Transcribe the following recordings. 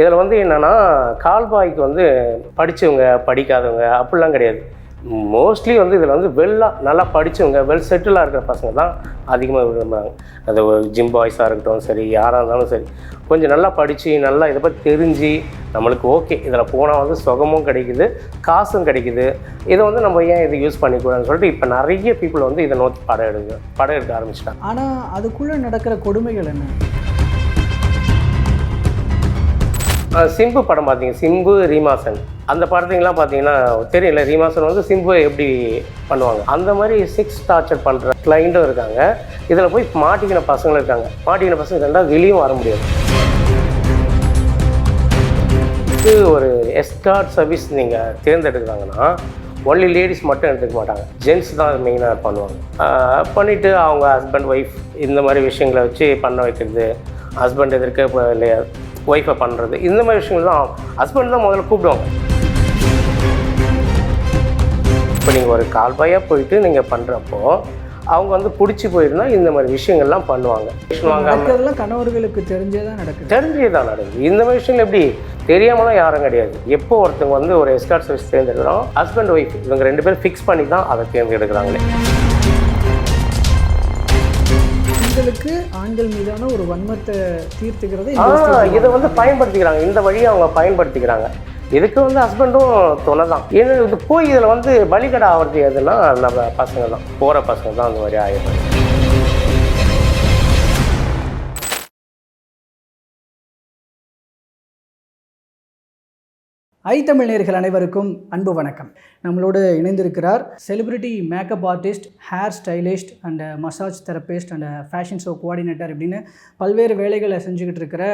இதில் வந்து என்னென்னா கால்பாய்க்கு வந்து படித்தவங்க படிக்காதவங்க அப்படிலாம் கிடையாது. மோஸ்ட்லி வந்து இதில் வந்து வெல்லாக நல்லா படித்தவங்க வெல் செட்டிலாக இருக்கிற பசங்க தான் அதிகமாக விரும்புகிறாங்க அது ஒரு ஜிம் பாய்ஸாக இருக்கட்டும் சரி யாராக இருந்தாலும் சரி. கொஞ்சம் நல்லா படித்து நல்லா இதை பற்றி தெரிஞ்சு நம்மளுக்கு ஓகே இதில் போனால் வந்து சுகமும் கிடைக்குது காசும் கிடைக்குது. இதை வந்து நம்ம ஏன் இதை யூஸ் பண்ணிக்கூடாதுன்னு சொல்லிட்டு இப்போ நிறைய பீப்புள் வந்து இதை நோக்கி படம் எடுக்க படம் எடுக்க ஆரம்பிச்சிட்டாங்க. ஆனால் அதுக்குள்ளே நடக்கிற கொடுமைகள் என்ன? சிம்பு படம் பார்த்தீங்க சிம்பு ரீமாசன் அந்த படத்துங்கெல்லாம் பார்த்தீங்கன்னா தெரியல ரீமாசன் வந்து சிம்பு எப்படி பண்ணுவாங்க. அந்த மாதிரி சிக்ஸ் டார்ச்சர் பண்ணுற கிளைண்ட்டும் இருக்காங்க. இதில் போய் மாட்டிக்கின பசங்களும் இருக்காங்க. மாட்டிக்கின பசங்க ரெண்டாவது வெளியும் வர முடியாது. இது ஒரு எஸ்கார்ட் சர்வீஸ் நீங்கள் தேர்ந்தெடுக்கிறாங்கன்னா ஒன்லி லேடிஸ் மட்டும் எடுத்துக்க மாட்டாங்க. ஜென்ஸ் தான் மெயினாக பண்ணுவாங்க. பண்ணிவிட்டு அவங்க ஹஸ்பண்ட் ஒய்ஃப் இந்த மாதிரி விஷயங்களை வச்சு பண்ண வைக்கிறது. ஹஸ்பண்ட் எதிர்க்க இல்லையா? ஒய்ஃபை பண்ணுறது இந்த மாதிரி விஷயங்கள் தான் ஹஸ்பண்ட் தான் முதல்ல கூப்பிடுவாங்க. இப்போ நீங்கள் ஒரு கால்பாயாக போயிட்டு நீங்கள் பண்ணுறப்போ அவங்க வந்து பிடிச்சி போயிருந்தா இந்த மாதிரி விஷயங்கள்லாம் பண்ணுவாங்க. நடக்கிறதெல்லாம் கணவர்களுக்கு தெரிஞ்சே தான் நடக்குது. தெரிஞ்சே தான் நடக்குது. இந்த மாதிரி விஷயங்கள் எப்படி? தெரியாமலாம் யாரும் கிடையாது. எப்போ ஒருத்தவங்க வந்து ஒரு எஸ்கார்ட் சர்வீஸ் தேர்ந்தெடுக்கிறோம் ஹஸ்பண்ட் ஒய்ஃப் இவங்க ரெண்டு பேரும் ஃபிக்ஸ் பண்ணி தான் அதை தேர்ந்தெடுக்கிறாங்களே. பெண்களுக்கு ஆண்கள் மீதான ஒரு வன்மத்தை தீர்த்துக்கிறதை இதை வந்து பயன்படுத்திக்கிறாங்க. இந்த வழியை அவங்க பயன்படுத்திக்கிறாங்க. இதுக்கு வந்து ஹஸ்பண்டும் துணை தான். ஏன்னா இது போய் இதில் வந்து பலிகடை ஆகிறது எதுனா நம்ம பசங்க தான் போகிற பசங்க தான் அந்த மாதிரி ஆயிடுறாங்க ஐ தமிழ் நேயர்கள் அனைவருக்கும் அன்பு வணக்கம். நம்மளோடு இணைந்திருக்கிறார் celebrity makeup artist hair stylist and massage therapist and fashion show coordinator இப்படின்னு பல்வேறு வேலைகளை செஞ்சுக்கிட்டு இருக்கிற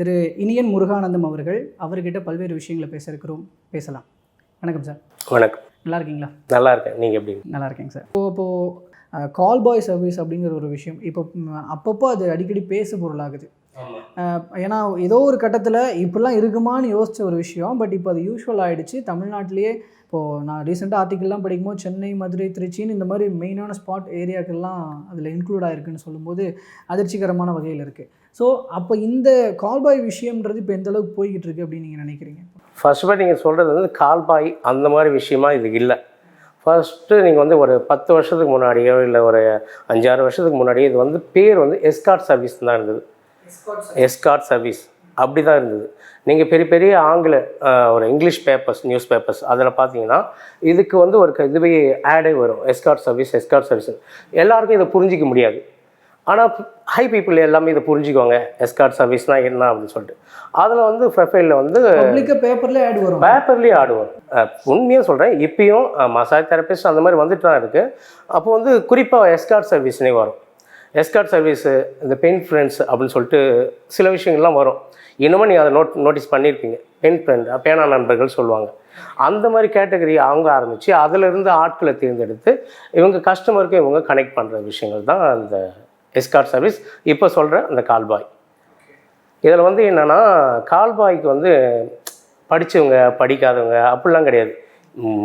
திரு இனியன் முருகானந்தம் அவர்கள். அவர்கிட்ட பல்வேறு விஷயங்களை பேச இருக்கிறோம். பேசலாம். வணக்கம் சார். வணக்கம். நல்லா இருக்கீங்களா? நல்லா இருக்கேன். நீங்கள் எப்படி? நல்லா இருக்கேங்க சார். இப்போ இப்போது கால் பாய் சர்வீஸ் அப்படிங்கிற ஒரு விஷயம். இப்போ அப்பப்போ அது அடிக்கடி பேசு பொருளாகுது. ஏன்னா ஏதோ ஒரு கட்டத்தில் இப்படிலாம் இருக்குமான்னு யோசிச்ச ஒரு விஷயம். பட் இப்போ அது யூஸ்வல் ஆகிடுச்சு தமிழ்நாட்டிலேயே இப்போது நான் ரீசெண்டாக ஆர்டிக்கல்லாம் படிக்கும்போது சென்னை மதுரை திருச்சின்னு இந்த மாதிரி மெயினான ஸ்பாட் ஏரியாக்கெல்லாம் அதில் இன்க்ளூட் ஆயிருக்குன்னு சொல்லும்போது அதிர்ச்சிகரமான வகையில் இருக்குது ஸோ அப்போ இந்த கால் பாய் விஷயம்ன்றது இப்போ எந்த அளவுக்கு போய்கிட்டு இருக்கு அப்படின்னு நீங்கள் நினைக்கிறீங்க? ஃபர்ஸ்ட் ஆஃப் நீங்கள் சொல்கிறது வந்து கால்பாய் அந்த மாதிரி விஷயமா இது இல்லை. ஃபர்ஸ்ட்டு நீங்கள் வந்து ஒரு பத்து வருஷத்துக்கு முன்னாடியோ இல்லை ஒரு அஞ்சாறு வருஷத்துக்கு முன்னாடியோ இது வந்து பேர் வந்து எஸ்கார்ட் சர்வீஸ் தான் இருந்தது. எஸ்கார்ட் சர்வீஸ் அப்படி தான் இருந்தது. நீங்கள் பெரிய பெரிய ஆங்கில ஒரு இங்கிலீஷ் பேப்பர்ஸ் நியூஸ் பேப்பர்ஸ் அதில் பார்த்தீங்கன்னா இதுக்கு வந்து ஒரு இதுவே ஆடே வரும். எஸ்கார்ட் சர்வீஸ் எஸ்கார்ட் சர்வீஸ் எல்லாருக்கும் இதை புரிஞ்சிக்க முடியாது. ஆனால் ஹை பீப்புள் எல்லாமே இதை புரிஞ்சுக்குவாங்க. எஸ்கார்ட் சர்வீஸ்னால் என்ன அப்படின்னு சொல்லிட்டு. அதில் வந்து ப்ரொஃபைலில் வந்து பப்ளிக்காக பேப்பரில் ஆட் வரும். பேப்பர்லேயே ஆடுவோம் உண்மையாக சொல்கிறேன் இப்பயும் மசாஜ் தெரபிஸ்ட் அந்த மாதிரி வந்துட்டு தான் இருக்குது அப்போ வந்து குறிப்பாக எஸ்கார்ட் சர்வீஸ்னே வரும். எஸ்கார்ட் சர்வீஸு இந்த பெயின் ஃப்ரெண்ட்ஸ் அப்படின்னு சொல்லிட்டு சில விஷயங்கள்லாம் வரும். இன்னமும் நீங்கள் அதை நோட் நோட்டீஸ் பண்ணியிருப்பீங்க. பெண் ஃப்ரெண்ட் பேனா நண்பர்கள் சொல்லுவாங்க. அந்த மாதிரி கேட்டகரி அவங்க ஆரம்பித்து அதிலிருந்து ஆட்களை தேர்ந்தெடுத்து இவங்க கஸ்டமருக்கு இவங்க கனெக்ட் பண்ணுற விஷயங்கள் தான் அந்த எஸ்கார்ட் சர்வீஸ் இப்போ சொல்கிற அந்த கால்பாய். இதில் வந்து என்னென்னா கால்பாய்க்கு வந்து படித்தவங்க படிக்காதவங்க அப்படிலாம் கிடையாது.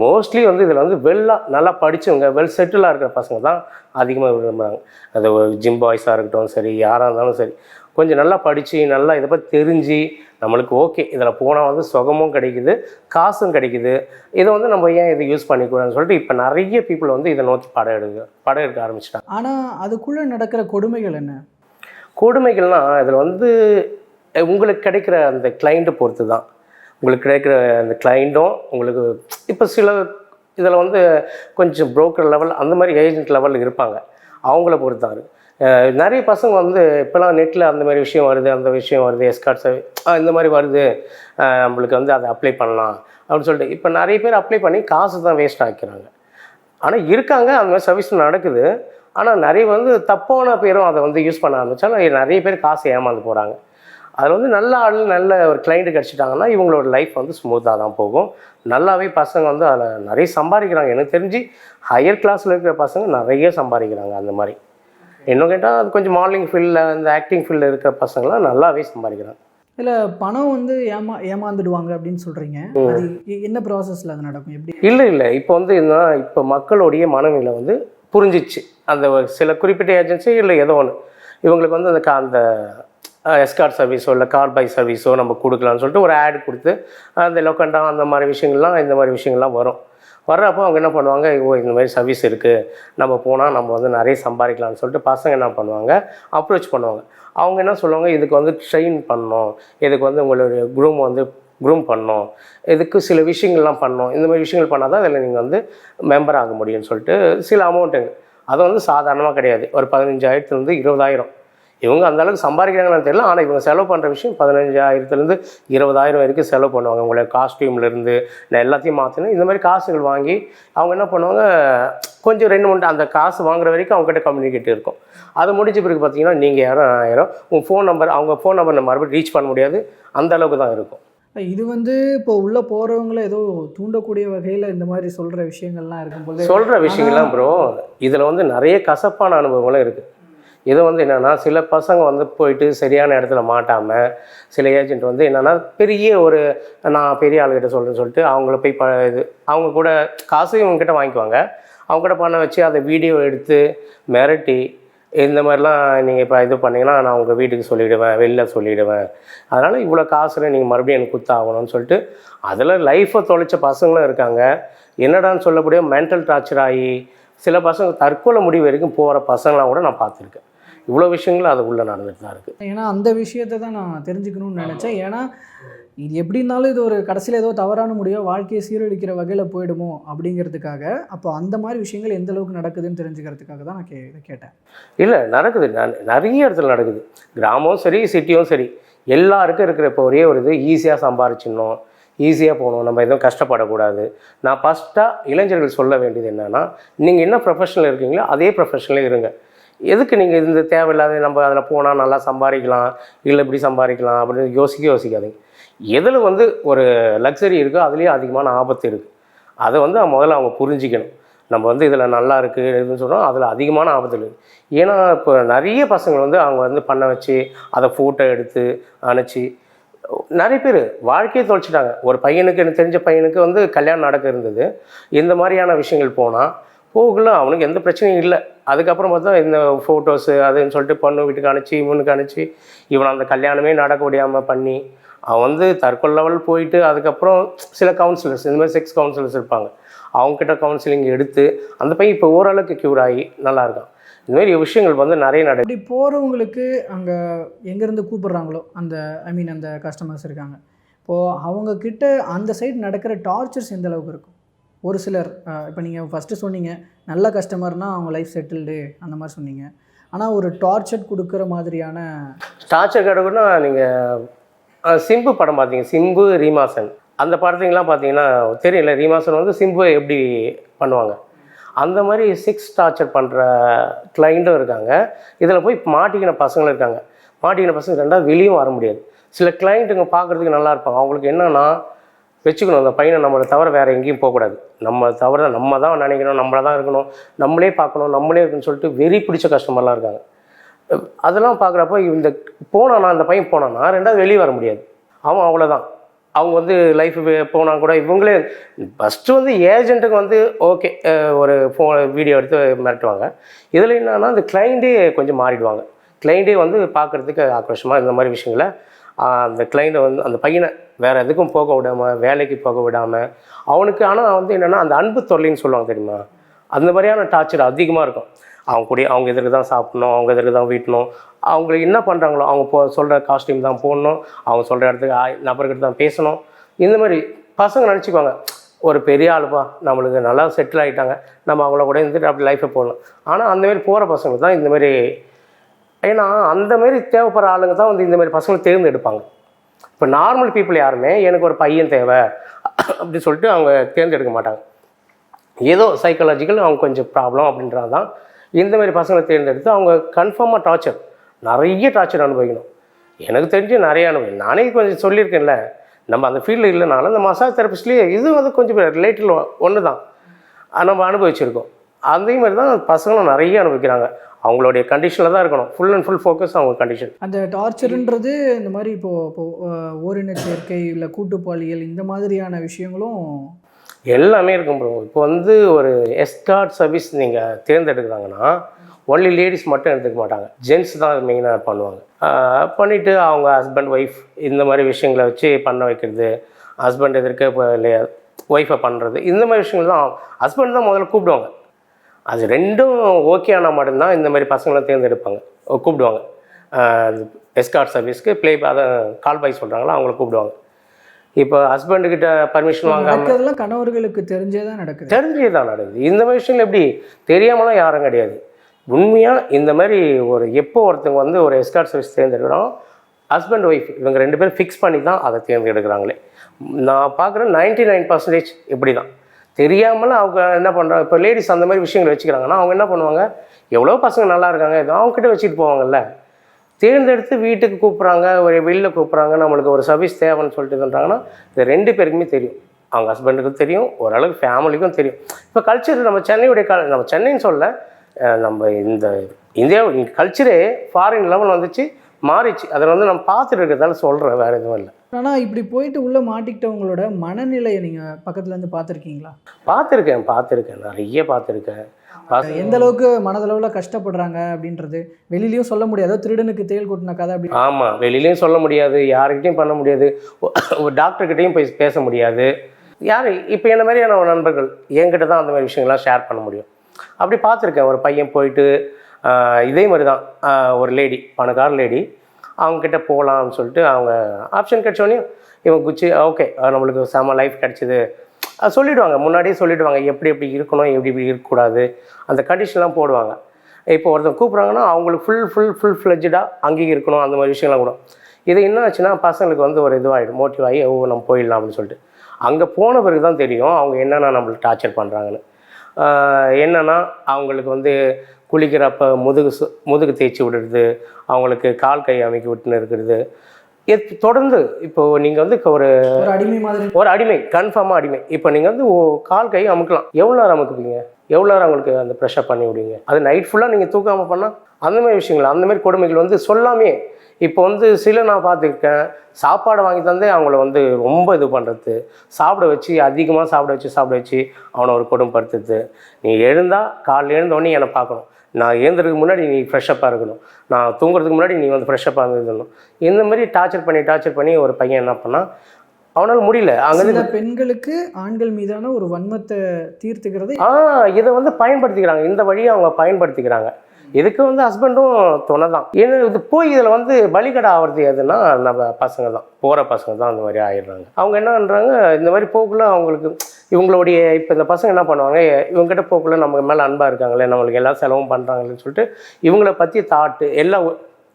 மோஸ்ட்லி வந்து இதில் வந்து வெல்லாக நல்லா படித்தவங்க வெல் செட்டிலாக இருக்கிற பசங்க தான் அதிகமாக விரும்புகிறாங்க அது ஒரு ஜிம் பாய்ஸாக இருக்கட்டும் சரி யாராக இருந்தாலும் சரி. கொஞ்சம் நல்லா படித்து நல்லா இதை பற்றி தெரிஞ்சு நம்மளுக்கு ஓகே இதில் போனால் வந்து சுகமும் கிடைக்குது காசும் கிடைக்குது. இதை வந்து நம்ம ஏன் இதை யூஸ் பண்ணிக்கூடாதுன்னு சொல்லிட்டு இப்போ நிறைய பீப்புள் வந்து இதை நோக்கி படம் எடுக்க படம் எடுக்க ஆரம்பிச்சிட்டாங்க. ஆனால் அதுக்குள்ளே நடக்கிற கொடுமைகள் என்ன? கொடுமைகள்னால் இதில் வந்து உங்களுக்கு கிடைக்கிற அந்த கிளைண்ட்டை பொறுத்து தான் உங்களுக்கு கிடைக்கிற அந்த கிளைண்ட்டும் உங்களுக்கு இப்போ சில இதில் வந்து கொஞ்சம் ப்ரோக்கர் லெவல் அந்த மாதிரி ஏஜென்ட் லெவலில் இருப்பாங்க. அவங்கள பொறுத்தாரு நிறைய பசங்க வந்து இப்போலாம் நெட்டில் அந்த மாதிரி விஷயம் வருது அந்த விஷயம் வருது எஸ்கார்ட்ஸ் இந்த மாதிரி வருது. நம்மளுக்கு வந்து அதை அப்ளை பண்ணலாம் அப்படின்னு சொல்லிட்டு இப்போ நிறைய பேர் அப்ளை பண்ணி காசு தான் வேஸ்ட் ஆக்கிறாங்க. ஆனால் இருக்காங்க அந்த மாதிரி சர்வீஸ் நடக்குது. ஆனால் நிறைய வந்து தப்பான பேரும் அதை வந்து யூஸ் பண்ண ஆரம்பித்தாலும் நிறைய பேர் காசு ஏமாந்து போகிறாங்க அதில் வந்து நல்ல ஆள் நல்ல ஒரு கிளைண்ட் கிடச்சிட்டாங்கன்னா இவங்களோட லைஃப் வந்து ஸ்மூத்தாக தான் போகும். நல்லாவே பசங்க வந்து அதில் நிறைய சம்பாதிக்கிறாங்க. எனக்கு தெரிஞ்சு ஹையர் கிளாஸில் இருக்கிற பசங்க நிறைய சம்பாதிக்கிறாங்க அந்த மாதிரி. இன்னும் கேட்டால் அது கொஞ்சம் மாடலிங் ஃபீல்டில் இந்த ஆக்டிங் ஃபீல்டில் இருக்கிற பசங்களாம் நல்லாவே சம்பாதிக்கிறாங்க. இதில் பணம் வந்து ஏமா ஏமாந்துடுவாங்க அப்படின்னு சொல்கிறீங்க அது என்ன ப்ராசஸில் அது நடக்கும்? எப்படி? இல்லை இல்லை. இப்போ வந்து என்ன இப்போ மக்களுடைய மனநிலை வந்து புரிஞ்சிச்சு. அந்த சில குறிப்பிட்ட ஏஜென்சி இல்லை ஏதோ ஒன்று இவங்களுக்கு வந்து அந்த அந்த எஸ்கார்ட் சர்வீஸோ இல்லை கார் பை சர்வீஸோ நம்ம கொடுக்கலாம்னு சொல்லிட்டு ஒரு ஆட் கொடுத்து அந்த லொக்கண்டா அந்த மாதிரி விஷயங்கள்லாம் இந்த மாதிரி விஷயங்கள்லாம் வரும். வர்றப்போ அவங்க என்ன பண்ணுவாங்க ஓ இந்த மாதிரி சர்வீஸ் இருக்குது நம்ம போனால் நம்ம வந்து நிறைய சம்பாதிக்கலாம்னு சொல்லிட்டு பசங்க என்ன பண்ணுவாங்க அப்ரோச் பண்ணுவாங்க. அவங்க என்ன சொல்லுவாங்க இதுக்கு வந்து ட்ரெயின் பண்ணணும். இதுக்கு வந்து உங்களுடைய குரூம் வந்து குரூம் பண்ணணும். இதுக்கு சில விஷயங்கள்லாம் பண்ணோம் இந்த மாதிரி விஷயங்கள் பண்ணால் தான் அதில் நீங்கள் வந்து மெம்பர் ஆக முடியும்னு சொல்லிட்டு சில அமௌண்ட்டுங்க அது வந்து சாதாரணமாக கிடையாது. ஒரு பதினஞ்சாயிரத்துலேருந்து இருபதாயிரம். இவங்க அந்த அளவுக்கு சம்பாதிக்கிறாங்கன்னு தெரியல. ஆனால் இவங்க செலவு பண்ணுற விஷயம் பதினஞ்சாயிரத்துலேருந்து இருபதாயிரம் வரைக்கும் செலவு பண்ணுவாங்க. உங்களுடைய காஸ்டியூம்லேருந்து நான் எல்லாத்தையும் மாற்றணும் இந்த மாதிரி காசுகள் வாங்கி அவங்க என்ன பண்ணுவாங்க கொஞ்சம் ரெண்டு மூணு அந்த காசு வாங்குற வரைக்கும் அவங்ககிட்ட கம்யூனிகேட் இருக்கும். அது முடிஞ்ச பிறகு பார்த்தீங்கன்னா நீங்கள் யாரும் யாரோ உங்கள் ஃபோன் நம்பர் அவங்க ஃபோன் நம்பர் மறுபடியும் ரீச் பண்ண முடியாது. அந்த அளவுக்கு தான் இருக்கும். இது வந்து இப்போ உள்ளே போகிறவங்கள ஏதோ தூண்டக்கூடிய வகையில் இந்த மாதிரி சொல்கிற விஷயங்கள்லாம் இருக்கும்போது சொல்கிற விஷயங்கள்லாம் ப்ரோ இதில் வந்து நிறைய கசப்பான அனுபவங்களும் இருக்குது இது வந்து என்னென்னா சில பசங்க வந்து போயிட்டு சரியான இடத்துல மாட்டாமல் சில ஏஜென்ட் வந்து என்னென்னா பெரிய ஒரு நான் பெரிய ஆளுகிட்ட சொல்கிறேன்னு சொல்லிட்டு அவங்கள போய் ப இது அவங்க கூட காசு இவங்ககிட்ட வாங்கிக்குவாங்க. அவங்க கூட பண்ண வச்சு அதை வீடியோ எடுத்து மிரட்டி இந்த மாதிரிலாம் நீங்கள் இப்போ இது பண்ணிங்கன்னா நான் உங்கள் வீட்டுக்கு சொல்லிவிடுவேன் வெளில சொல்லிவிடுவேன் அதனால் இவ்வளோ காசுல நீங்கள் மறுபடியும் எனக்கு குத்தாகணும்னு சொல்லிட்டு அதில் லைஃப்பை தொலைச்ச பசங்களும் இருக்காங்க. என்னடான்னு சொல்லக்கூடிய மென்டல் டார்ச்சர் ஆகி சில பசங்க தற்கொலை முடிவு வரைக்கும் போகிற பசங்களாம் கூட நான் பார்த்துருக்கேன். இவ்வளோ விஷயங்கள் அது உள்ளே நடந்துட்டு தான் இருக்குது ஏன்னா அந்த விஷயத்தை தான் நான் தெரிஞ்சுக்கணும்னு நினச்சேன். ஏன்னா இது எப்படி இருந்தாலும் இது ஒரு கடைசியில் ஏதோ தவறான முடியோ வாழ்க்கையை சீரழிக்கிற வகையில் போயிடுமோ அப்படிங்கிறதுக்காக அப்போ அந்த மாதிரி விஷயங்கள் எந்த அளவுக்கு நடக்குதுன்னு தெரிஞ்சுக்கிறதுக்காக தான் நான் கே இதை கேட்டேன். இல்லை நடக்குது. ந- நிறைய இடத்துல நடக்குது. கிராமமும் சரி சிட்டியும் சரி. எல்லாருக்கும் இருக்கிற இப்போ ஒரே ஒரு இது ஈஸியாக சம்பாரிச்சிடணும் ஈஸியாக போகணும் நம்ம எதுவும் கஷ்டப்படக்கூடாது. நான் ஃபஸ்ட்டாக இளைஞர்கள் சொல்ல வேண்டியது என்னென்னா நீங்கள் என்ன ப்ரொஃபஷனில் இருக்கீங்களோ அதே ப்ரொஃபஷனில் இருங்க. எதுக்கு நீங்கள் இந்த தேவையில்லாத நம்ம அதில் போனால் நல்லா சம்பாதிக்கலாம் இல்லை இப்படி சம்பாதிக்கலாம் அப்படின்னு யோசிக்க யோசிக்காதீங்க. எதில் வந்து ஒரு லக்ஸரி இருக்கோ அதுலேயும் அதிகமான ஆபத்து இருக்குது அதை வந்து முதல்ல அவங்க புரிஞ்சிக்கணும். நம்ம வந்து இதில் நல்லா இருக்குது இதுன்னு சொன்னால் அதில் அதிகமான ஆபத்து இருக்குது ஏன்னா இப்போ நிறைய பசங்க வந்து அவங்க வந்து பண்ண வச்சு அதை ஃபோட்டோ எடுத்து அனுப்பிச்சு நிறைய பேர் வாழ்க்கையை தொலைச்சிட்டாங்க. ஒரு பையனுக்கு எனக்கு தெரிஞ்ச பையனுக்கு வந்து கல்யாணம் நடக்க இருந்தது. இந்த மாதிரியான விஷயங்கள் போனால் போகல அவனுக்கு எந்த பிரச்சனையும் இல்லை. அதுக்கப்புறம் பார்த்தா இந்த ஃபோட்டோஸு அதுன்னு சொல்லிட்டு பொண்ணு வீட்டுக்கு அனுப்பிச்சு இவனுக்கு அனுப்பிச்சு இவன் அந்த கல்யாணமே நடக்க முடியாமல் பண்ணி அவன் வந்து தற்கொலை லெவல் போயிட்டு அதுக்கப்புறம் சில கவுன்சிலர்ஸ் இந்த மாதிரி செக்ஸ் கவுன்சிலர்ஸ் இருப்பாங்க. அவங்கக்கிட்ட கவுன்சிலிங் எடுத்து அந்த பையன் இப்போ ஓரளவுக்கு க்யூர் ஆகி நல்லா இருக்கான். இந்த மாதிரி விஷயங்கள் வந்து நிறைய நட இப்படி போகிறவங்களுக்கு அங்கே எங்கேருந்து கூப்பிட்றாங்களோ அந்த ஐ மீன் அந்த கஸ்டமர்ஸ் இருக்காங்க. இப்போது அவங்கக்கிட்ட அந்த சைடு நடக்கிற டார்ச்சர்ஸ் எந்த அளவுக்கு இருக்கும்? ஒரு சிலர் இப்போ நீங்கள் ஃபஸ்ட்டு சொன்னீங்க நல்ல கஸ்டமர்னால் அவங்க லைஃப் செட்டில்டு அந்த மாதிரி சொன்னீங்க. ஆனால் ஒரு டார்ச்சர் கொடுக்குற மாதிரியான டார்ச்சர் கிடக்குன்னா நீங்கள் சிம்பு படம் பார்த்தீங்க சிம்பு ரீமாசன். அந்த படத்துங்கெல்லாம் பார்த்தீங்கன்னா தெரியல ரீமாசன் வந்து சிம்பு எப்படி பண்ணுவாங்க. அந்த மாதிரி சிக்ஸ் டார்ச்சர் பண்ணுற கிளைண்ட்டும் இருக்காங்க. இதில் போய் மாட்டிக்கின பசங்களும் இருக்காங்க. மாட்டிக்கின பசங்க ரெண்டாவது வெளியும் வர முடியாது. சில கிளைண்ட்டுங்க பார்க்குறதுக்கு நல்லா இருப்பாங்க. அவங்களுக்கு என்னென்னா வச்சுக்கணும். அந்த பையனை நம்மளை தவிர வேறு எங்கேயும் போகக்கூடாது. நம்ம தவிர நம்ம தான் நினைக்கணும். நம்மளை தான் இருக்கணும். நம்மளே பார்க்கணும். நம்மளே இருக்குன்னு சொல்லிட்டு வெறி பிடிச்ச கஸ்டமர்லாம் இருக்காங்க. அதெல்லாம் பார்க்குறப்போ இந்த போனானா அந்த பையன் போனானா ரெண்டாவது வெளியே வர முடியாது. அவன் அவ்வளோதான் அவங்க வந்து லைஃப் போனால் கூட இவங்களே ஃபஸ்ட்டு வந்து ஏஜென்ட்டுக்கு வந்து ஓகே ஒரு ஃபோ வீடியோ எடுத்து மிரட்டுவாங்க. இதில் என்னன்னா அந்த கிளைண்ட்டே கொஞ்சம் மாறிடுவாங்க. கிளைண்ட்டே வந்து பார்க்குறதுக்கு ஆக்ரோஷமாக இந்த மாதிரி விஷயங்களை அந்த கிளைண்ட்டை வந்து அந்த பையனை வேறு எதுக்கும் போக விடாமல் வேலைக்கு போக விடாமல் அவனுக்கு ஆனால் வந்து என்னென்னா அந்த அன்பு தொல்லைன்னு சொல்லுவாங்க தெரியுமா? அந்த மாதிரியான டார்ச்சர் அதிகமாக இருக்கும். அவங்க கூட அவங்க எதிர்க்கு தான் சாப்பிடணும் அவங்க எதிர்க்கு தான் வீட்டணும். அவங்களுக்கு என்ன பண்ணுறாங்களோ அவங்க போ சொல்கிற காஸ்டியூம் தான் போடணும். அவங்க சொல்கிற இடத்துக்கு நபர்கிட்ட தான் பேசணும். இந்த மாதிரி பசங்க நினச்சிக்குவாங்க ஒரு பெரிய ஆளுப்பா நம்மளுக்கு நல்லா செட்டில் ஆகிட்டாங்க நம்ம அவங்கள கூட இருந்துட்டு அப்படி லைஃப்பை போடணும் ஆனால் அந்தமாரி போகிற பசங்களுக்கு தான் இந்த மாதிரி ஏன்னா அந்தமாரி தேவைப்படுற ஆளுங்க தான் வந்து இந்தமாரி பசங்களை தேர்ந்தெடுப்பாங்க. இப்போ நார்மல் பீப்புள் யாருமே எனக்கு ஒரு பையன் தேவை அப்படின்னு சொல்லிட்டு அவங்க தேர்ந்தெடுக்க மாட்டாங்க. ஏதோ சைக்காலஜிக்கல் அவங்க கொஞ்சம் ப்ராப்ளம் அப்படின்றது தான். இந்தமாரி பசங்களை தேர்ந்தெடுத்து அவங்க கன்ஃபார்மாக டார்ச்சர் நிறைய டார்ச்சர் அனுபவிக்கணும். எனக்கு தெரிஞ்சு நிறைய அனுபவம். நானே கொஞ்சம் சொல்லியிருக்கேன்ல நம்ம அந்த ஃபீல்டில் இல்லைனாலும் இந்த மசாஜ் தெரபிஸ்ட்லேயே இது வந்து கொஞ்சம் ரிலேட்டில் ஒன்று தான் நம்ம அனுபவிச்சிருக்கோம். அதே மாதிரி தான் பசங்களும் நிறைய அனுபவிக்கிறாங்க. அவங்களுடைய கண்டிஷனில் தான் இருக்கணும். ஃபுல் அண்ட் ஃபுல் ஃபோக்கஸ் அவங்க கண்டிஷன் அந்த டார்ச்சருன்றது இந்த மாதிரி இப்போது இப்போ ஓரின சேர்க்கை இல்லை கூட்டு பாலியல் இந்த மாதிரியான விஷயங்களும் எல்லாமே இருக்கும் ப்ரோ இப்போ வந்து ஒரு எஸ்கார்ட் சர்வீஸ் நீங்கள் தேர்ந்தெடுக்கிறாங்கன்னா ஒன்லி லேடிஸ் மட்டும் எடுத்துக்க மாட்டாங்க. ஜென்ஸ் தான் மெயினாக பண்ணுவாங்க. பண்ணிவிட்டு அவங்க ஹஸ்பண்ட் ஒய்ஃப் இந்த மாதிரி விஷயங்களை வச்சு பண்ண வைக்கிறது ஹஸ்பண்ட் எதிர்க்க இப்போ இல்லையா ஒய்ஃபை பண்ணுறது இந்த மாதிரி விஷயங்கள் தான். ஹஸ்பண்ட் தான் முதல்ல கூப்பிடுவாங்க. அது ரெண்டும் ஓகே ஆனால் மட்டும்தான் இந்த மாதிரி பசங்களை தேர்ந்தெடுப்பாங்க. கூப்பிடுவாங்க. எஸ்கார்ட் சர்வீஸ்க்கு ப்ளே அதை கால் பாய் சொல்கிறாங்களோ அவங்கள கூப்பிடுவாங்க. இப்போ ஹஸ்பண்டுக்கிட்ட பர்மிஷன் நடக்கிறதுலாம் கணவர்களுக்கு தெரிஞ்சே தான் நடக்குது. தெரிஞ்சே தான் நடக்குது. இந்த மாதிரி விஷயங்கள் எப்படி? தெரியாமலாம் யாரும் கிடையாது. உண்மையாக இந்த மாதிரி ஒரு எப்போ ஒருத்தவங்க வந்து ஒரு எஸ்கார்ட் சர்வீஸ் தேர்ந்தெடுக்கிறோம் ஹஸ்பண்ட் ஒய்ஃப் இவங்க ரெண்டு பேரும் ஃபிக்ஸ் பண்ணி தான் அதை தேர்ந்தெடுக்கிறாங்களே. நான் பார்க்குறேன் நைன்டி நைன் பர்சன்டேஜ் இப்படி தான் தெரியாமல் அவங்க என்ன பண்ணுறாங்க இப்போ லேடிஸ் அந்த மாதிரி விஷயங்கள் வச்சுக்கிறாங்கன்னா அவங்க என்ன பண்ணுவாங்க? எவ்வளோ பசங்க நல்லா இருக்காங்க ஏதோ அவங்ககிட்ட வச்சுட்டு போவாங்கல்ல. தேர்ந்தெடுத்து வீட்டுக்கு கூப்பிட்றாங்க ஒரு வெளியில் கூப்பிட்றாங்க நம்மளுக்கு ஒரு சர்வீஸ் தேவைன்னு சொல்லிட்டு சொல்கிறாங்கன்னா இது ரெண்டு பேருக்குமே தெரியும். அவங்க ஹஸ்பண்டுக்கும் தெரியும் ஓரளவுக்கு ஃபேமிலிக்கும் தெரியும். இப்போ கல்ச்சர் நம்ம சென்னையுடைய கல் நம்ம சென்னைன்னு சொல்ல நம்ம இந்த இந்தியா கல்ச்சரே ஃபாரின் லெவல் வந்துச்சு மாறிச்சு. அதை வந்து நம்ம பார்த்துட்டு இருக்கிறதால சொல்கிறேன் வேறு எதுவும் இல்லை. ஆனால் இப்படி போயிட்டு உள்ளே மாட்டிக்கிட்டவங்களோட மனநிலையை நீங்கள் பக்கத்துலேருந்து பார்த்துருக்கீங்களா? பார்த்துருக்கேன் பார்த்துருக்கேன். நிறைய பார்த்துருக்கேன். பார்த்து எந்த அளவுக்கு மனதளவில் கஷ்டப்படுறாங்க அப்படின்றது வெளியிலயும் சொல்ல முடியாது. திருடனுக்கு தேள் கொட்டின கதை அப்படி. ஆமாம் வெளியிலையும் சொல்ல முடியாது யாருக்கிட்டையும் பண்ண முடியாது. ஒரு டாக்டர்கிட்டையும் போய் பேச முடியாது. யார் இப்போ என்ன மாதிரியான நண்பர்கள்? என்கிட்ட தான் அந்த மாதிரி விஷயங்கள்லாம் ஷேர் பண்ண முடியும். அப்படி பார்த்துருக்கேன். ஒரு பையன் போயிட்டு இதே மாதிரி தான் ஒரு லேடி பணக்கார லேடி அவங்கக்கிட்ட போகலாம்னு சொல்லிட்டு அவங்க ஆப்ஷன் கிடச்சோடனே இவன் குச்சி ஓகே நம்மளுக்கு செம லைஃப் கிடச்சிது. அது முன்னாடியே சொல்லிவிடுவாங்க எப்படி எப்படி இருக்கணும் எப்படி எப்படி இருக்கக்கூடாது. அந்த கண்டிஷன்லாம் போடுவாங்க. இப்போ ஒருத்தன் கூப்பிட்றாங்கன்னா அவங்களுக்கு ஃபுல் ஃபுல் ஃபுல் ஃப்ளெஜ்டாக அங்கேயும் இருக்கணும் அந்த மாதிரி விஷயம்லாம் கூட. இது என்ன ஆச்சுன்னா பசங்களுக்கு வந்து ஒரு இதுவாகிடும் மோட்டிவ் ஆகி ஓ நம்ம போயிடலாம் அப்படின்னு சொல்லிட்டு. அங்கே போன பிறகு தான் தெரியும் அவங்க என்னென்ன நம்மளுக்கு டார்ச்சர் பண்ணுறாங்கன்னு என்னென்னா அவங்களுக்கு வந்து குளிக்கிறப்ப முதுகு சு- முதுகு தேய்ச்சி விடுறது அவங்களுக்கு கால் கை அமைக்கி விட்டுன்னு இருக்கிறது இது தொடர்ந்து இப்போது நீங்கள் வந்து ஒரு ஒரு அடிமை மாதிரி. ஒரு அடிமை கன்ஃபார்மாக அடிமை. இப்போ நீங்கள் வந்து ஓ- கால் கை அமுக்கலாம். எவ்வளோ நேரம் அமுக்குவீங்க? எவ்வளோ நேரம் உங்களுக்கு அந்த ப்ரெஷர் பண்ணி விடுவீங்க? அது நைட் ஃபுல்லாக நீங்கள் தூக்காமல் பண்ணால் அந்த மாதிரி விஷயங்கள் அந்த மாதிரி கொடுமைகள் வந்து சொல்லாமே இப்போ வந்து சில நான் பார்த்துருக்கேன் சாப்பாடு வாங்கி தந்தே அவங்கள வந்து ரொம்ப இது பண்ணுறது சாப்பிட வச்சு அதிகமாக சாப்பிட வச்சு சாப்பிட வச்சு அவனை ஒரு கொடுமைப்படுத்துறது. நீ எழுந்தால் காலைல எழுந்த உடனே என்னை பார்க்கணும். நான் எழுந்திருக்கு முன்னாடி நீ ஃப்ரெஷ்ஷப்பாக இருக்கணும். நான் தூங்குறதுக்கு முன்னாடி நீ வந்து ஃப்ரெஷ்ஷப்பாக இருந்துடணும் இந்த மாதிரி டார்ச்சர் பண்ணி டார்ச்சர் பண்ணி ஒரு பையன் என்ன பண்ணால் அவனால் முடியல. அங்கே பெண்களுக்கு ஆண்கள் மீதான ஒரு வன்மத்தை தீர்த்துக்கிறது ஆ இதை வந்து பயன்படுத்திக்கிறாங்க. இந்த வழியை அவங்க பயன்படுத்திக்கிறாங்க. இதுக்கு வந்து ஹஸ்பண்டும் துணை தான் ஏன்னா இது போய் இதில் வந்து பலிகடை ஆகிறது எதுனா நம்ம பசங்க தான் போகிற பசங்க தான் அந்த மாதிரி ஆயிடுறாங்க. அவங்க என்ன பண்ணுறாங்க இந்த மாதிரி போக்குள்ள அவங்களுக்கு இவங்களுடைய இப்போ இந்த பசங்க என்ன பண்ணுவாங்க இவங்ககிட்ட போக்குள்ள நம்ம மேலே அன்பாக இருக்காங்களே நம்மளுக்கு எல்லா செலவும் பண்ணுறாங்களேன்னு சொல்லிட்டு இவங்கள பற்றி தாட்டு எல்லா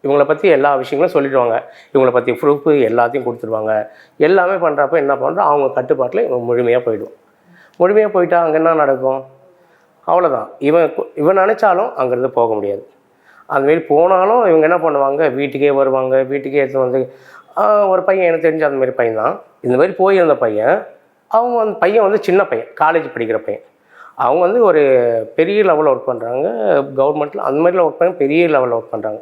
இவங்கள பற்றி எல்லா விஷயங்களும் சொல்லிடுவாங்க. இவங்கள பற்றி ப்ரூஃபு எல்லாத்தையும் கொடுத்துருவாங்க எல்லாமே பண்ணுறப்ப என்ன பண்ணுறோம் அவங்க கட்டுப்பாட்டில் இவங்க முழுமையாக போயிடுவோம் முழுமையாக போயிட்டா அங்கே என்ன நடக்கும்? அவ்வளோதான் இவன் இவன் நினச்சாலும் அங்கேருந்து போக முடியாது. அதுமாரி போனாலும் இவங்க என்ன பண்ணுவாங்க? வீட்டுக்கே வருவாங்க. வீட்டுக்கே எடுத்து வந்து ஒரு பையன் எனக்கு தெரிஞ்ச அந்தமாரி பையன் தான். இந்த மாதிரி போயிருந்த பையன் அவங்க அந்த பையன் வந்து சின்ன பையன் காலேஜ் படிக்கிற பையன். அவங்க வந்து ஒரு பெரிய லெவலில் ஒர்க் பண்ணுறாங்க கவர்மெண்ட்டில் அந்த மாதிரிலாம் ஒர்க் பண்ணி பெரிய லெவலில் ஒர்க் பண்ணுறாங்க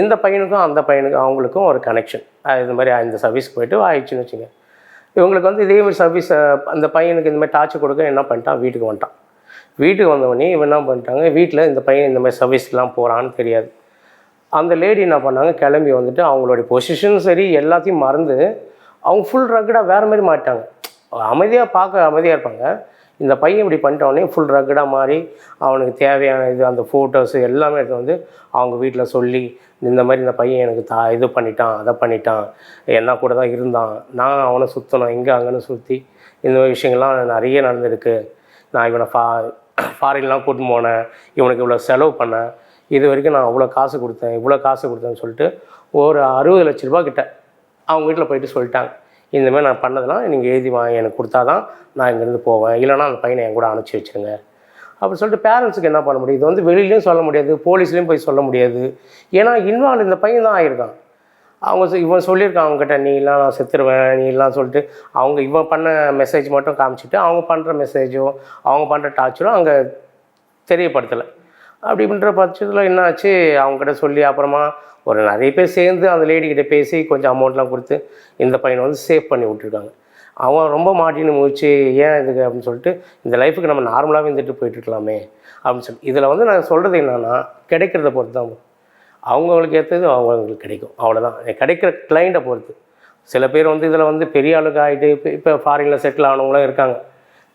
இந்த பையனுக்கும் அந்த பையனுக்கும் அவங்களுக்கும் ஒரு கனெக்ஷன் இது மாதிரி இந்த சர்வீஸ் போயிட்டு ஆயிடுச்சுன்னு வச்சுங்க இவங்களுக்கு வந்து இதே மாதிரி சர்வீஸ் அந்த பையனுக்கு இந்த மாதிரி டார்ச்சர் கொடுக்க என்ன பண்ணிட்டான்? வீட்டுக்கு வந்துட்டான். வீட்டுக்கு வந்தவொடனே இவன் என்ன பண்ணிட்டாங்க வீட்டில் இந்த பையன் இந்த மாதிரி சர்வீஸ்க்கெலாம் போகிறான்னு தெரியாது. அந்த லேடி என்ன பண்ணாங்க கிளம்பி வந்துட்டு அவங்களுடைய பொசிஷனும் சரி எல்லாத்தையும் மறந்து அவங்க ஃபுல் ரக்கடாக வேறு மாதிரி மாட்டாங்க அமைதியாக பார்க்க அமைதியாக இருப்பாங்க. இந்த பையன் இப்படி பண்ணிட்டோடனே ஃபுல் ரக்கடாக மாறி அவனுக்கு தேவையான இது அந்த ஃபோட்டோஸு எல்லாமே எடுத்து வந்து அவங்க வீட்டில் சொல்லி இந்த மாதிரி இந்த பையன் எனக்கு தா இது பண்ணிட்டான் அதை பண்ணிட்டான் என்ன கூட தான் இருந்தான் நான் அவனை சுற்றணும் இங்கே அங்கேன்னு சுற்றி இந்த மாதிரி விஷயங்கள்லாம் நிறைய நடந்திருக்கு. நான் இவனை ஃபா ஃபாரின்லாம் கூட்டு போனேன். இவனுக்கு இவ்வளோ செலவு பண்ணேன். இது வரைக்கும் நான் அவ்வளோ காசு கொடுத்தேன் இவ்வளோ காசு கொடுத்தேன்னு சொல்லிட்டு ஒரு அறுபது லட்ச ரூபா கிட்ட அவங்க வீட்டில் போயிட்டு சொல்லிட்டாங்க. இந்தமாதிரி நான் பண்ணதெல்லாம் நீங்கள் எழுதி வாங்கி எனக்கு கொடுத்தா தான் நான் இங்கேருந்து போவேன். இல்லைன்னா அந்த பையனை என் கூட அனுப்பிச்சி வச்சுருங்க. அப்படி சொல்லிட்டு பேரண்ட்ஸுக்கு என்ன பண்ண முடியும்? இது வந்து வெளியிலையும் சொல்ல முடியாது போலீஸ்லேயும் போய் சொல்ல முடியாது. ஏன்னா இன்வால்வ் இந்த பையன் தான் ஆயிருக்கான். அவங்க சொ- இவன் சொல்லியிருக்கான் அவங்ககிட்ட நீ எல்லாம் நான் செத்துருவேன் நீ எல்லாம் சொல்லிட்டு. அவங்க இவன் பண்ண மெசேஜ் மட்டும் காமிச்சிட்டு அவங்க பண்ணுற மெசேஜோ அவங்க பண்ணுற டார்ச்சரும் அங்கே தெரியப்படுத்தலை. அப்படின்ற பட்சத்தில் என்ன ஆச்சு அவங்ககிட்ட சொல்லி அப்புறமா ஒரு நிறைய பேர் சேர்ந்து அந்த லேடிக்கிட்ட பேசி கொஞ்சம் அமௌண்ட்லாம் கொடுத்து இந்த பையனை வந்து சேவ் பண்ணி விட்டுருக்காங்க. அவன் ரொம்ப மாட்டின்னு முடிச்சு ஏன் இதுக்கு அப்படின்னு சொல்லிட்டு இந்த லைஃபுக்கு நம்ம நார்மலாகவே இருந்துட்டு போயிட்டு இருக்கலாமே. அப்படின்னு சொல்லி இதில் வந்து நான் சொல்கிறது என்னென்னா கிடைக்கிறத பொறுத்து தான் அவங்கவுங்களுக்கு ஏற்றது அவங்களுக்கு கிடைக்கும். அவ்வளோதான் கிடைக்கிற கிளைண்ட்டை பொறுத்து. சில பேர் வந்து இதில் வந்து பெரிய ஆளுக்கு ஆகிட்டு இப்போ இப்போ ஃபாரினில் செட்டில் ஆனவங்களும் இருக்காங்க.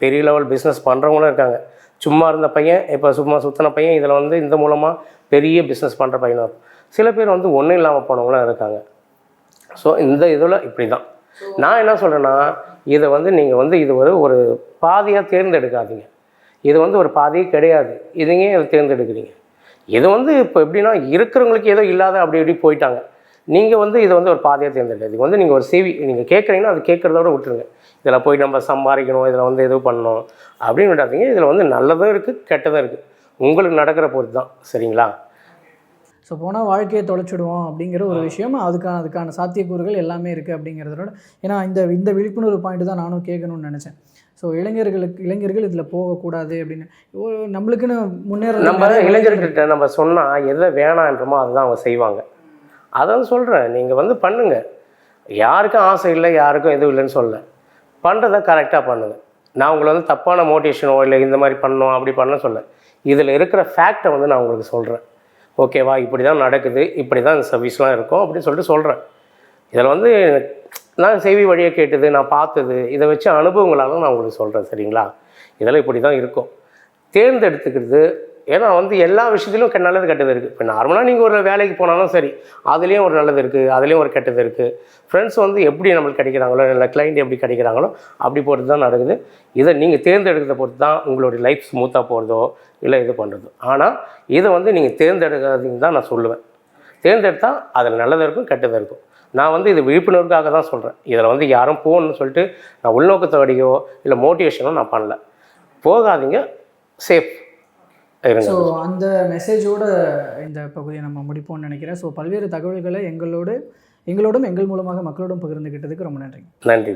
பெரிய லெவல் பிஸ்னஸ் பண்ணுறவங்களும் இருக்காங்க. சும்மா இருந்த பையன் இப்போ சும்மா சுற்றின பையன் இதில் வந்து இந்த மூலமாக பெரிய பிஸ்னஸ் பண்ணுற பையனாக இருக்கும் சில பேர் வந்து ஒன்றும் இல்லாமல் போனவங்களும் இருக்காங்க. ஸோ இந்த இதில் இப்படி தான் நான் என்ன சொல்கிறேன்னா இதை வந்து நீங்கள் வந்து இது ஒரு ஒரு பாதையாக தேர்ந்தெடுக்காதீங்க. இது வந்து ஒரு பாதையே கிடையாது. இதையே இதை தேர்ந்தெடுக்கிறீங்க. இது வந்து இப்போ எப்படின்னா இருக்கிறவங்களுக்கு ஏதோ இல்லாத அப்படி இப்படி போயிட்டாங்க. நீங்கள் வந்து இதை வந்து ஒரு பாதையாக தேர்ந்தெடுக்க இது வந்து நீங்கள் ஒரு சேவி நீங்கள் கேட்குறீங்கன்னா அது கேட்குறதோட விட்டுருங்க. இதில் போய் நம்ம சம்பாதிக்கணும் இதில் வந்து எதுவும் பண்ணணும் அப்படின்னு விட்டாதீங்க இதில் வந்து நல்லதும் இருக்குது கெட்டதும் இருக்குது உங்களுக்கு நடக்கிற பொறுத்து தான். சரிங்களா? ஸோ போனால் வாழ்க்கையை தொலைச்சிடுவோம் அப்படிங்கிற ஒரு விஷயம் அதுக்கான அதுக்கான சாத்தியக்கூறுகள் எல்லாமே இருக்குது அப்படிங்கிறதோட ஏன்னா இந்த இந்த விழிப்புணர்வு பாயிண்ட் தான் நானும் கேட்கணும்னு நினச்சேன். ஸோ இளைஞர்களுக்கு இளைஞர்கள் இதில் போகக்கூடாது அப்படின்னு. நம்மளுக்குன்னு முன்னேற நம்ம இளைஞர்கள்கிட்ட நம்ம சொன்னால் எதை வேணான்றமோ அதுதான் அவங்க செய்வாங்க. அதான் சொல்கிறேன் நீங்கள் வந்து பண்ணுங்கள் யாருக்கும் ஆசை இல்லை யாருக்கும் எதுவும் இல்லைன்னு சொல்ல பண்ணுறதை கரெக்டாக பண்ணுங்கள் நான் உங்களை வந்து தப்பான மோட்டிவேஷனோ இல்லை இந்த மாதிரி பண்ணணும் அப்படி பண்ண சொல்ல இதில் இருக்கிற ஃபேக்டை வந்து நான் உங்களுக்கு சொல்கிறேன் ஓகேவா இப்படி தான் நடக்குது இப்படி தான் இந்த சர்வீஸ்லாம் இருக்கும் அப்படின்னு சொல்லிட்டு சொல்கிறேன் இதில் வந்து நான் செய்தி வழியை கேட்டது நான் பார்த்தது இதை வச்சு அனுபவங்களால நான் உங்களுக்கு சொல்கிறேன் சரிங்களா? இதெல்லாம் இப்படி தான் இருக்கும். தேர்ந்தெடுத்துக்கிறது ஏன்னா வந்து எல்லா விஷயத்திலும் கெ- நல்லது கெட்டது இருக்குது இப்போ நார்மலாக நீங்கள் ஒரு வேலைக்கு போனாலும் சரி அதுலேயும் ஒரு நல்லது இருக்குது அதுலேயும் ஒரு கெட்டது இருக்குது ஃப்ரெண்ட்ஸ் வந்து எப்படி நம்மளுக்கு கிடைக்கிறாங்களோ இல்லை கிளைண்ட் எப்படி கிடைக்கிறாங்களோ அப்படி பொறுத்து தான் நடக்குது. இதை நீங்கள் தேர்ந்தெடுக்கிறத பொறுத்து தான் உங்களுடைய லைஃப் ஸ்மூத்தாக போகிறதோ இல்லை இது பண்ணுறதோ ஆனால் இதை வந்து நீங்கள் தேர்ந்தெடுக்காதீங்கன்னு தான் நான் சொல்லுவேன். தேர்ந்தெடுத்தால் அதில் நல்லது இருக்கும் கெட்டது இருக்கும். நான் வந்து இது விழிப்புணர்வுக்காக தான் சொல்கிறேன் இதில் வந்து யாரும் போகணும்னு சொல்லிட்டு நான் உள்நோக்கத்தோடையோ இல்லை மோட்டிவேஷனோ நான் பண்ணல. போகாதீங்க. சேஃப் ஸோ அந்த மெசேஜோட இந்த பகுதியை நம்ம முடிப்போம்னு நினைக்கிறேன். ஸோ பல்வேறு தகவல்களை எங்களோடு எங்களோடும் எங்கள் மூலமாக மக்களோடும் பகிர்ந்துக்கிட்டதுக்கு ரொம்ப நன்றி நன்றி.